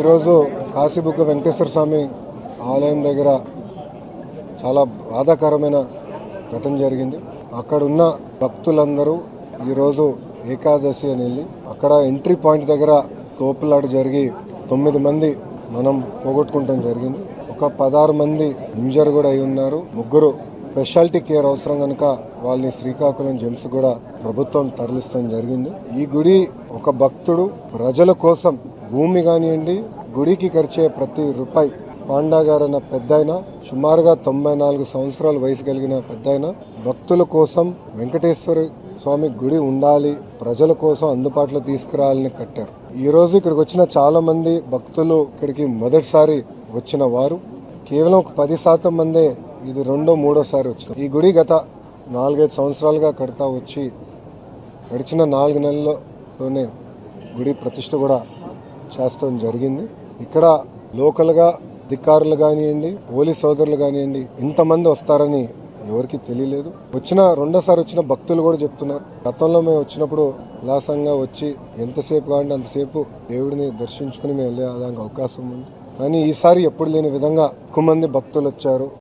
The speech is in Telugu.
ఈరోజు కాశీబుగ్గ వెంకటేశ్వర స్వామి ఆలయం దగ్గర చాలా బాధాకరమైన ఘటన జరిగింది. అక్కడ ఉన్న భక్తులందరూ ఈరోజు ఏకాదశి అని వెళ్ళి అక్కడ ఎంట్రీ పాయింట్ దగ్గర తోపులాట జరిగి తొమ్మిది మంది మనం పోగొట్టుకుంటాం జరిగింది. ఒక పదహారు మంది ఇంజర్ కూడా అయి ఉన్నారు. ముగ్గురు స్పెషాలిటీ కేర్ అవసరం కనుక వాళ్ళని శ్రీకాకుళం జెమ్స్ కూడా ప్రభుత్వం తరలిస్తాం జరిగింది. ఈ గుడి ఒక భక్తుడు ప్రజల కోసం భూమి కానివ్వండి గుడికి ఖర్చే ప్రతి రూపాయి పాండా గారన్న పెద్ద సుమారుగా తొంభై నాలుగు సంవత్సరాల వయసు కలిగిన పెద్ద భక్తుల కోసం వెంకటేశ్వర స్వామి గుడి ఉండాలి ప్రజల కోసం అందుబాటులో తీసుకురావాలని కట్టారు. ఈ రోజు ఇక్కడికి వచ్చిన చాలా మంది భక్తులు ఇక్కడికి మొదటిసారి వచ్చిన వారు. కేవలం ఒక పది శాతం మందే ఇది రెండో మూడోసారి వచ్చిన ఈ గుడి గత నాలుగైదు సంవత్సరాలుగా కడతా వచ్చి గడిచిన నాలుగు నెలల్లోనే గుడి ప్రతిష్ట కూడా చేస్తాం జరిగింది. ఇక్కడ లోకల్గా అధికారులు కానివ్వండి పోలీస్ సోదరులు కానివ్వండి ఇంతమంది వస్తారని ఎవరికి తెలియలేదు. వచ్చిన రెండోసారి వచ్చిన భక్తులు కూడా చెప్తున్నారు. గతంలో మేము వచ్చినప్పుడు ఉల్లాసంగా వచ్చి ఎంతసేపు కావాలంటే అంతసేపు దేవుడిని దర్శించుకుని మేము వెళ్ళే అవకాశం ఉంది. కానీ ఈసారి ఎప్పుడు లేని విధంగా ఎక్కువ మంది భక్తులు వచ్చారు.